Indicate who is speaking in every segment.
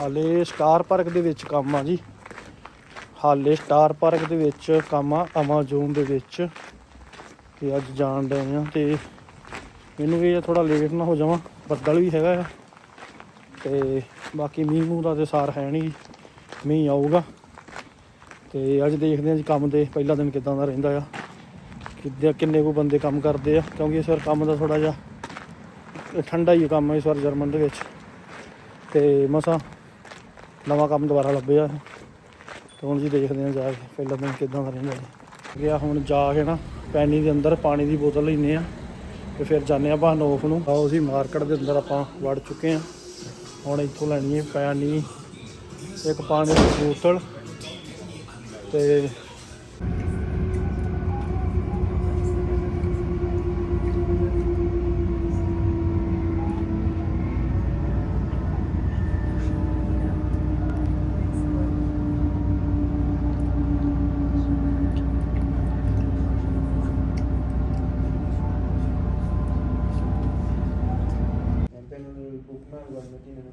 Speaker 1: ਹਾਲੇ star park ਦੇ ਵਿੱਚ ਕੰਮ ਆ ਜੀ। ਹਾਲੇ ਸਟਾਰ ਪਾਰਕ ਦੇ ਵਿੱਚ ਕੰਮ ਆ ਅਮਾਜ਼ੋਨ ਦੇ ਵਿੱਚ। ਤੇ ਅੱਜ ਜਾਣ ਡਏ ਆ ਤੇ ਮੈਨੂੰ ਵੀ ਥੋੜਾ ਲੇਟ ਨਾ ਹੋ ਜਾਵਾਂ, ਬੱਦਲ ਵੀ ਹੈਗਾ ਆ। ਤੇ ਬਾਕੀ ਮੀਂਹ ਮੂੰਹ ਦਾ ਤੇ ਸਾਰ ਹੈ ਨਹੀਂ, ਮੀਂਹ ਆਊਗਾ। ਤੇ ਅੱਜ ਦੇਖਦੇ ਹਾਂ ਜੀ ਕੰਮ ਦੇ, ਪਹਿਲਾ ਦਿਨ ਕਿਦਾਂ ਦਾ ਰਹਿੰਦਾ ਆ। ਕਿੱਦਾਂ, ਕਿੰਨੇ ਕੋ ਬੰਦੇ ਕੰਮ ਕਰਦੇ ਆ, ਕਿਉਂਕਿ ਇਸ ਵਾਰ ਕੰਮ ਦਾ ਥੋੜਾ ਜਿਹਾ ਠੰਡਾ ਹੀ ਕੰਮ ਹੈ ਇਸ ਵਾਰ ਜਰਮਨ ਦੇ ਵਿੱਚ। ਤੇ ਮਸਾਂ ਨਵਾਂ ਕੰਮ ਦੁਬਾਰਾ ਲੱਭਿਆ ਤੇ ਹੁਣ ਜੀ ਦੇਖਦੇ ਹਾਂ ਜਾ ਕੇ ਪਹਿਲਾਂ ਦਿਨ ਕਿਦਾਂ ਦਾ ਰਹਿੰਦਾ ਜੀ। ਗਿਆ ਹੁਣ ਜਾ ਕੇ ਨਾ ਪੈਣੀ ਦੇ ਅੰਦਰ ਪਾਣੀ ਦੀ ਬੋਤਲ ਲੈਨੇ ਆ ਤੇ ਫਿਰ ਜਾਂਦੇ ਆ ਬਾਹਨੋਫ ਨੂੰ। ਆਓ ਅਸੀਂ ਮਾਰਕੀਟ ਦੇ ਅੰਦਰ ਆਪਾਂ ਵੜ ਚੁੱਕੇ ਆ ਹੁਣ ਇੱਥੋਂ ਲੈਣੀ ਹੈ ਪੈਣੀ ਇੱਕ ਪਾਣੀ ਦੀ ਬੋਤਲ ਤੇ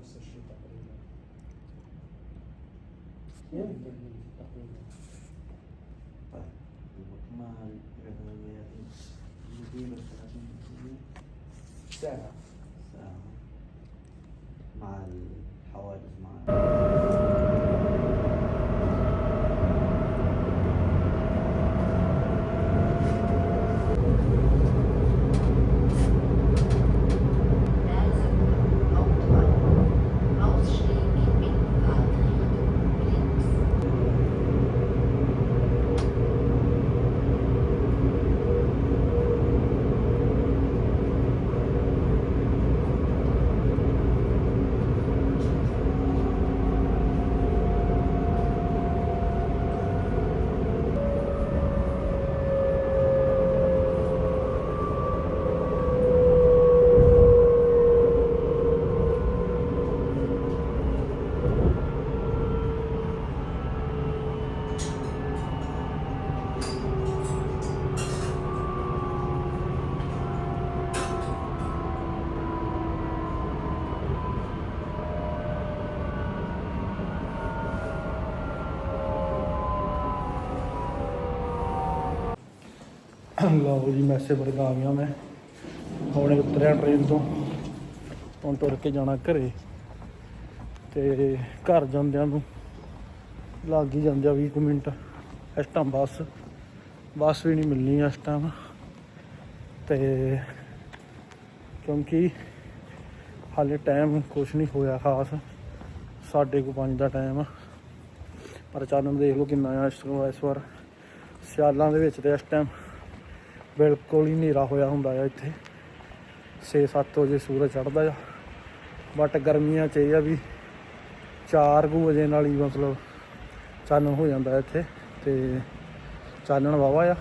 Speaker 2: نفس الشيء تقريبا. يمكن تقريبا.
Speaker 3: طيب. البكمال المدينة 30
Speaker 2: ساعة.
Speaker 3: ساعة. مع الحواجز مع
Speaker 1: ਲਓ ਜੀ, ਮੈਸੇ ਵਰਗਾ ਆ ਗਿਆ ਮੈਂ। ਹੁਣ ਉਤਰਿਆ ਟ੍ਰੇਨ ਤੋਂ। ਹੁਣ ਤੁਰ ਕੇ ਜਾਣਾ ਘਰੇ। ਤੇ ਘਰ ਜਾਂਦਿਆਂ ਨੂੰ ਲੱਗ ਹੀ ਜਾਂਦੇ ਆ 20 ਕੁ ਮਿੰਟ। ਇਸ ਟਾਈਮ ਬੱਸ ਬੱਸ ਵੀ ਨਹੀਂ ਮਿਲਣੀ ਇਸ ਟਾਈਮ ਤੇ ਕਿਉਂਕਿ ਹਾਲੇ ਟਾਈਮ ਕੁਛ ਨਹੀਂ ਹੋਇਆ ਖਾਸ। ਸਾਡੇ ਕੋ ਪੰਜ ਦਾ ਟਾਈਮ ਆ ਪਰ ਚਾਨਣ ਦੇਖ ਲਓ ਕਿੰਨਾ ਆ ਇਸ ਇਸ ਵਾਰ। ਸਿਆਲਾਂ ਦੇ ਵਿੱਚ ਤੇ ਇਸ ਟਾਈਮ ਬਿਲਕੁਲ ਹੀ ਹਨੇਰਾ ਹੋਇਆ ਹੁੰਦਾ ਆ ਇੱਥੇ। 6-7 ਵਜੇ ਸੂਰਜ ਚੜ੍ਹਦਾ ਆ। ਬਟ ਗਰਮੀਆਂ 'ਚ ਇਹ ਆ ਵੀ 4 ਕੁ ਵਜੇ ਨਾਲ ਹੀ ਮਤਲਬ ਚਾਨਣ ਹੋ ਜਾਂਦਾ ਇੱਥੇ ਤੇ ਚਾਨਣ ਵਾਵਾ ਆ।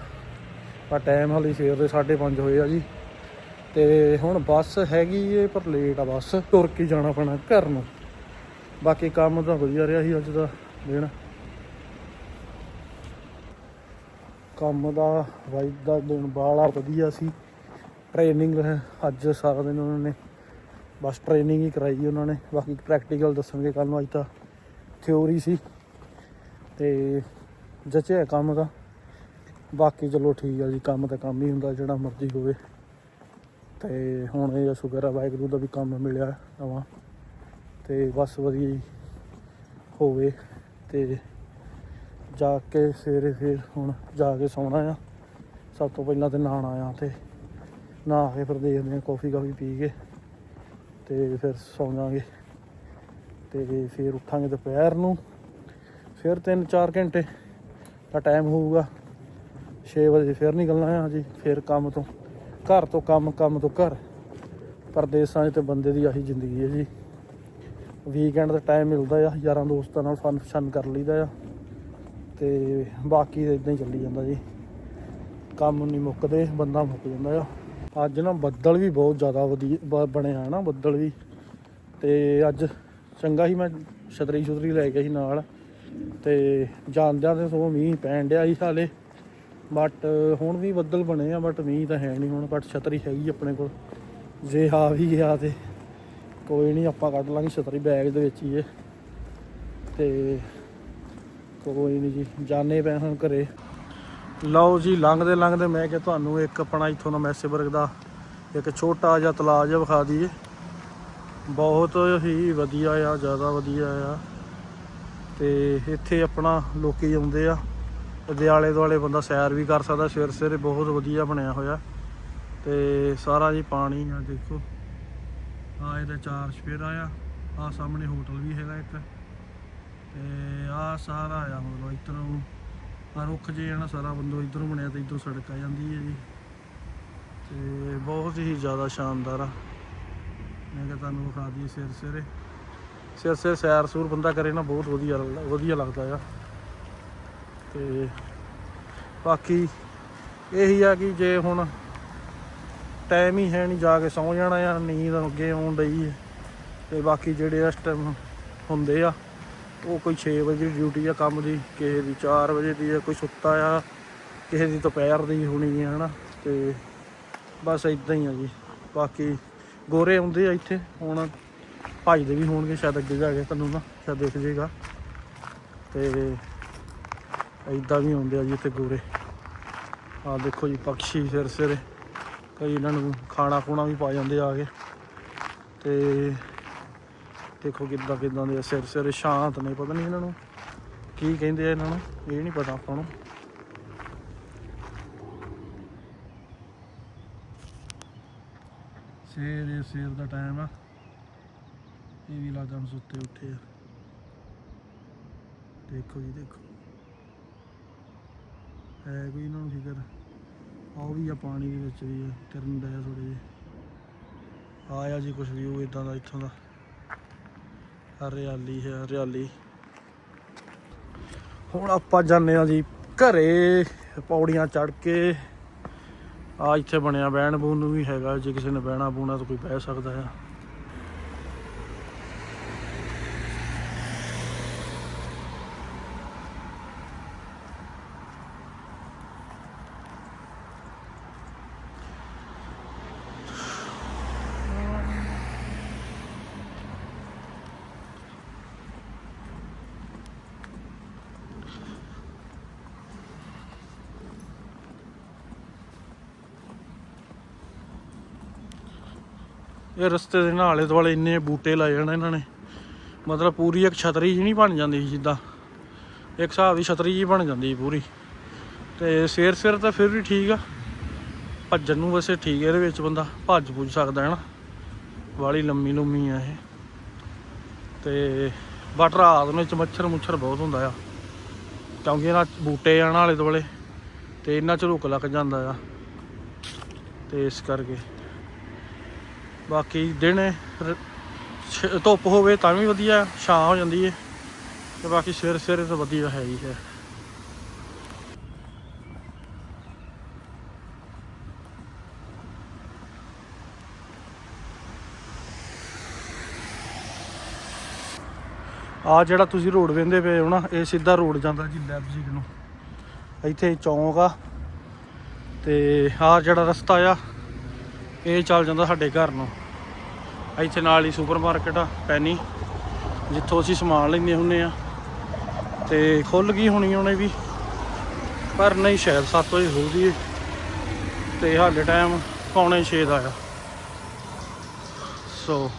Speaker 1: ਪਰ ਟਾਈਮ ਹਾਲੇ ਸਵੇਰ ਦੇ 5:30 ਹੋਏ ਆ ਜੀ। ਤੇ ਹੁਣ ਬੱਸ ਹੈਗੀ ਏ, ਪਰ ਲੇਟ ਆ ਬੱਸ। ਤੁਰ ਕੇ ਜਾਣਾ ਪੈਣਾ ਘਰ ਨੂੰ। ਬਾਕੀ ਕੰਮ ਤਾਂ ਵਧੀਆ ਰਿਹਾ ਸੀ ਅੱਜ ਦਾ ਦਿਨ। ਕੰਮ ਦਾ ਵਾਈਦ ਦਾ ਦਿਨ ਬਾਲਾ ਵਧੀਆ ਸੀ। ਟ੍ਰੇਨਿੰਗ ਅੱਜ ਸਾਰਾ ਦਿਨ ਉਹਨਾਂ ਨੇ ਬਸ ਟ੍ਰੇਨਿੰਗ ਹੀ ਕਰਾਈ ਉਹਨਾਂ ਨੇ। ਬਾਕੀ ਪ੍ਰੈਕਟੀਕਲ ਦੱਸਣਗੇ ਕੱਲ ਨੂੰ, ਅੱਜ ਤਾਂ ਥਿਉਰੀ ਸੀ। ਤੇ ਜਚਿਆ ਕੰਮ ਦਾ। ਬਾਕੀ ਚਲੋ ਠੀਕ ਆ ਜੀ, ਕੰਮ ਤਾਂ ਕੰਮ ਹੀ ਹੁੰਦਾ, ਜਿਹੜਾ ਮਰਜ਼ੀ ਹੋਵੇ। ਤੇ ਹੁਣ ਇਹ ਸ਼ੁਕਰ ਆ ਵਾਹਿਗੁਰੂ ਦਾ ਵੀ ਕੰਮ ਮਿਲਿਆ ਨਵਾਂ। ਤੇ ਬਸ ਵਧੀਆ ਹੀ ਹੋਵੇ ਤੇ ਜਾ ਕੇ ਸਵੇਰੇ ਫਿਰ ਹੁਣ ਜਾ ਕੇ ਸੌਣਾ ਆ। ਸਭ ਤੋਂ ਪਹਿਲਾਂ ਤੇ ਨਹਾਉਣਾ ਆ ਤੇ ਨਹਾ ਕੇ ਫਿਰ ਦੇਖਦੇ ਆ ਕੌਫੀ ਕਾਫੀ ਪੀ ਕੇ ਤੇ ਫਿਰ ਸੌਂ ਜਾਾਂਗੇ ਤੇ ਫਿਰ ਉੱਠਾਂਗੇ ਦੁਪਹਿਰ ਨੂੰ। ਫਿਰ 3-4 ਘੰਟੇ ਦਾ ਟਾਈਮ ਹੋਊਗਾ। 6 ਵਜੇ ਫਿਰ ਨਿਕਲਣਾ ਆ ਜੀ, ਫਿਰ ਕੰਮ ਤੋਂ, ਘਰ ਤੋਂ ਕੰਮ ਕੰਮ ਤੋਂ ਘਰ। ਪਰਦੇਸਾਂ 'ਚ ਤੇ ਬੰਦੇ ਦੀ ਆਹੀ ਜ਼ਿੰਦਗੀ ਹੈ ਜੀ। ਵੀਕਐਂਡ ਦਾ ਟਾਈਮ ਮਿਲਦਾ ਆ, ਯਾਰਾਂ ਦੋਸਤਾਂ ਨਾਲ ਫਨ ਸ਼ਨ ਕਰ ਲਈਦਾ ਆ। ਤੇ ਬਾਕੀ ਤਾਂ ਇਦਾਂ ਹੀ ਚੱਲੀ ਜਾਂਦਾ ਜੀ। ਕੰਮ ਨਹੀਂ ਮੁੱਕਦੇ, ਬੰਦਾ ਮੁੱਕ ਜਾਂਦਾ ਆ। ਅੱਜ ਨਾ ਬੱਦਲ ਵੀ ਬਹੁਤ ਜ਼ਿਆਦਾ ਵਧੀਆ ਬ- ਬਣਿਆ ਨਾ ਬੱਦਲ ਵੀ। ਤੇ ਅੱਜ ਚੰਗਾ ਹੀ ਮੈਂ ਛਤਰੀ ਛੁਤਰੀ ਲੈ ਗਿਆ ਸੀ ਨਾਲ। ਤੇ ਜਾਂਦਿਆਂ ਤੇ ਸੋ ਮੀਂਹ ਪੈਣ ਡਿਆ ਸੀ ਹਾਲੇ। ਬਟ ਹੁਣ ਵੀ ਬੱਦਲ ਬਣੇ ਆ, ਬਟ ਮੀਂਹ ਤਾਂ ਹੈ ਨਹੀਂ ਹੁਣ, ਬਟ ਛਤਰੀ ਹੈਗੀ ਆਪਣੇ ਕੋਲ। ਜੇ ਆ ਵੀ ਗਿਆ ਤੇ ਕੋਈ ਨਹੀਂ, ਆਪਾਂ ਕੱਢ ਲਾਂਗੇ ਛਤਰੀ ਬੈਗ ਦੇ ਵਿੱਚ ਹੀ ਇਹ। ਤੇ ਕੋਈ ਨਹੀਂ ਜੀ, ਜਾਣੇ ਪਏ ਹੁਣ ਘਰੇ। ਲਓ ਜੀ, ਲੰਘਦੇ ਲੰਘਦੇ ਮੈਂ ਕਿ ਤੁਹਾਨੂੰ ਇੱਕ ਆਪਣਾ ਇੱਥੋਂ ਦਾ ਮੈਸੇਬਰਗ ਦਾ ਇੱਕ ਛੋਟਾ ਜਿਹਾ ਤਲਾਅ ਜਿਹਾ ਵਿਖਾ ਦਈਏ। ਬਹੁਤ ਹੀ ਵਧੀਆ ਆ, ਜ਼ਿਆਦਾ ਵਧੀਆ ਆ। ਤੇ ਇੱਥੇ ਆਪਣਾ ਲੋਕੀ ਆਉਂਦੇ ਆ। ਦੇ ਆਲੇ ਦੁਆਲੇ ਬੰਦਾ ਸੈਰ ਵੀ ਕਰ ਸਕਦਾ, ਸਵੇਰ ਸਵੇਰੇ ਬਹੁਤ ਵਧੀਆ ਬਣਿਆ ਹੋਇਆ। ਤੇ ਸਾਰਾ ਜੀ ਪਾਣੀ ਆ, ਦੇਖੋ। ਆ ਇਹਦਾ ਚਾਰ ਸਪੇਰਾ ਆ ਆ ਸਾਹਮਣੇ ਹੋਟਲ ਵੀ ਹੈਗਾ ਇੱਕ। ਤੇ ਆ ਸਾਰਾ ਆ ਮਤਲਬ ਇੱਧਰੋਂ ਆ ਰੁੱਖ ਜੇ ਆ ਨਾ ਸਾਰਾ ਬੰਦੋ ਇੱਧਰੋਂ ਬਣਿਆ ਤੇ ਇੱਧਰੋਂ ਸੜਕ ਆ ਜਾਂਦੀ ਹੈ ਜੀ। ਤੇ ਬਹੁਤ ਹੀ ਜ਼ਿਆਦਾ ਸ਼ਾਨਦਾਰ ਆ। ਮੈਂ ਕਿਹਾ ਤੁਹਾਨੂੰ ਵਿਖਾ ਦਈਏ ਸਿਰ ਸਿਰੇ। ਸਿਰ ਸਿਰ ਸੈਰ ਸੂਰ ਬੰਦਾ ਕਰੇ ਨਾ ਬਹੁਤ ਵਧੀਆ ਵਧੀਆ ਲੱਗਦਾ ਆ। ਤੇ ਬਾਕੀ ਇਹੀ ਆ ਕਿ ਜੇ ਹੁਣ ਟਾਈਮ ਹੀ ਹੈ ਨਹੀਂ ਜਾ ਕੇ ਸੌਂ ਜਾਣਾ ਆ, ਨੀਂਦ ਅੱਗੇ ਆਉਣ ਡਈ ਹੈ। ਤੇ ਬਾਕੀ ਜਿਹੜੇ ਇਸ ਟਾਈਮ ਹੁੰਦੇ ਆ ਉਹ ਕੋਈ 6 ਵਜੇ ਦੀ ਡਿਊਟੀ ਆ ਕੰਮ ਦੀ, ਕਿਸੇ ਦੀ 4 ਵਜੇ ਦੀ ਆ, ਕੋਈ ਸੁੱਤਾ ਆ, ਕਿਸੇ ਦੀ ਦੁਪਹਿਰ ਦੀ ਹੋਣੀ ਆ, ਹਨਾ? ਤੇ ਬਸ ਇਦਾਂ ਹੀ ਆ ਜੀ। ਬਾਕੀ ਗੋਰੇ ਆਉਂਦੇ ਆ ਇੱਥੇ, ਹੁਣ ਭੱਜਦੇ ਵੀ ਹੋਣਗੇ ਸ਼ਾਇਦ ਅੱਗੇ ਜਾ ਕੇ ਤੁਹਾਨੂੰ ਨਾ, ਸ਼ਾਇਦ ਦੇਖ ਜੇਗਾ। ਤੇ ਇਦਾਂ ਵੀ ਆਉਂਦੇ ਆ ਜੀ ਇੱਥੇ ਗੋਰੇ। ਆ ਦੇਖੋ ਜੀ ਪੰਛੀ ਸਿਰ ਸਿਰ, ਕਈ ਇਹਨਾਂ ਨੂੰ ਖਾਣਾ ਖੂਣਾ ਵੀ ਪਾ ਜਾਂਦੇ ਆ ਕੇ। ਤੇ ਦੇਖੋ ਕਿੱਦਾਂ ਕਿੱਦਾਂ ਦੇ ਸਿਰ ਸਿਰ ਸ਼ਾਂਤ ਨੇ, ਪਤਾ ਨਹੀਂ ਇਹਨਾਂ ਨੂੰ ਕੀ ਕਹਿੰਦੇ ਆ ਇਹਨਾਂ ਨੂੰ, ਇਹ ਨਹੀਂ ਪਤਾ ਆਪਾਂ ਨੂੰ। ਸਵੇਰੇ ਸਵੇਰ ਦਾ ਟਾਈਮ ਆ। ਇਹ ਵੀ ਲੱਗਦਾ ਹੁਣ ਸੁੱਤੇ ਉੱਠੇ ਆ। ਦੇਖੋ ਜੀ, ਦੇਖੋ। ਹੈ ਕੋਈ ਇਹਨਾਂ ਨੂੰ ਫਿਕਰ? ਆ ਉਹ ਵੀ ਆ ਪਾਣੀ ਦੇ ਵਿੱਚ ਵੀ ਆ ਤਿਰਨ ਦਾ ਥੋੜੇ ਜਿਹੇ। ਆਇਆ ਜੀ ਕੁਝ ਵਿਊ ਇਦਾਂ ਦਾ, ਇੱਥੋਂ ਦਾ। ਹਰਿਆਲੀ ਹੈ, ਹਰਿਆਲੀ। ਹੁਣ ਆਪਾਂ ਜਾਂਦੇ ਆ ਜੀ ਘਰੇ, ਪੌੜੀਆਂ ਚੜ ਕੇ। ਆ ਇੱਥੇ ਬਣਿਆ ਬਹਿਣ ਬੂਣ ਨੂੰ ਵੀ ਹੈਗਾ, ਜੇ ਕਿਸੇ ਨੇ ਬਹਿਣਾ ਬੂਣਾ ਤਾਂ ਕੋਈ ਬਹਿ ਸਕਦਾ ਆ। ਇਹ ਰਸਤੇ ਦੇ ਨਾਲੇ ਦੁਆਲੇ ਇੰਨੇ ਬੂਟੇ ਲਾਏ ਜਾਣ ਇਹਨਾਂ ਨੇ। ਮਤਲਬ ਪੂਰੀ ਇੱਕ ਛਤਰੀ ਜੀ ਨਹੀਂ ਬਣ ਜਾਂਦੀ ਜਿੱਦਾਂ। ਇੱਕ ਹਿਸਾਬ ਦੀ ਛਤਰੀ ਜੀ ਬਣ ਜਾਂਦੀ ਪੂਰੀ। ਤੇ ਸਵੇਰ ਸਵੇਰ ਤਾਂ ਫਿਰ ਵੀ ਠੀਕ ਆ। ਭੱਜਣ ਨੂੰ ਵੈਸੇ ਠੀਕ ਹੈ ਇਹਦੇ ਵਿੱਚ ਬੰਦਾ, ਭੱਜ ਪੁੱਜ ਸਕਦਾ ਹੈ ਨਾ ਵਾਲੀ ਲੰਮੀ ਲੰਮੀ ਆ ਇਹ। ਤੇ ਬਟ ਰਾਤ ਨੂੰ ਇਹ 'ਚ ਮੱਛਰ ਮੁੱਛਰ ਬਹੁਤ ਹੁੰਦਾ ਆ। ਕਿਉਂਕਿ ਇਹਨਾਂ ਬੂਟੇ ਆਣ ਵਾਲੇ ਦੁਆਲੇ ਤੇ ਇਹਨਾਂ ਚ ਰੁਕ ਲੱਗ ਜਾਂਦਾ ਆ। ਤੇ ਇਸ ਕਰਕੇ। ਬਾਕੀ ਦਿਨ ਛ- ਧੁੱਪ ਹੋਵੇ ਤਾਂ ਵੀ ਵਧੀਆ, ਛਾਂ ਹੋ ਜਾਂਦੀ ਹੈ। ਤੇ ਬਾਕੀ ਸਵੇਰ ਸਵੇਰੇ ਤਾਂ ਵਧੀਆ ਹੈ ਹੀ ਹੈ। ਆ ਜਿਹੜਾ ਤੁਸੀਂ ਰੋਡ ਵੇਂਦੇ ਪਏ ਹੋ ਨਾ, ਇਹ ਸਿੱਧਾ ਰੋਡ ਜਾਂਦਾ ਜੀ ਲੈਬਜ਼ਿਗ ਨੂੰ। ਇੱਥੇ ਚੌਂਕ ਆ, ਤੇ ਆ ਜਿਹੜਾ ਰਸਤਾ ਆ, ਇਹ ਚੱਲ ਜਾਂਦਾ ਸਾਡੇ ਘਰ ਨੂੰ। ਇੱਥੇ ਨਾਲ ਹੀ ਸੁਪਰ ਮਾਰਕੀਟ ਆ, ਪੈਨੀ। ਜਿੱਥੋਂ ਅਸੀਂ ਸਮਾਨ ਲੈਂਦੇ ਹੁੰਨੇ ਆ। ਤੇ ਖੁੱਲ ਗਈ ਹੋਣੀ ਉਹਨੇ ਵੀ। ਪਰ ਨਹੀਂ, ਸ਼ਾਇਦ 7 ਵਜੇ ਖੁੱਲਦੀ ਏ। ਤੇ ਹਾਲੇ ਟਾਈਮ ਪੌਣੇ 6 ਦਾ ਆ। ਸੋ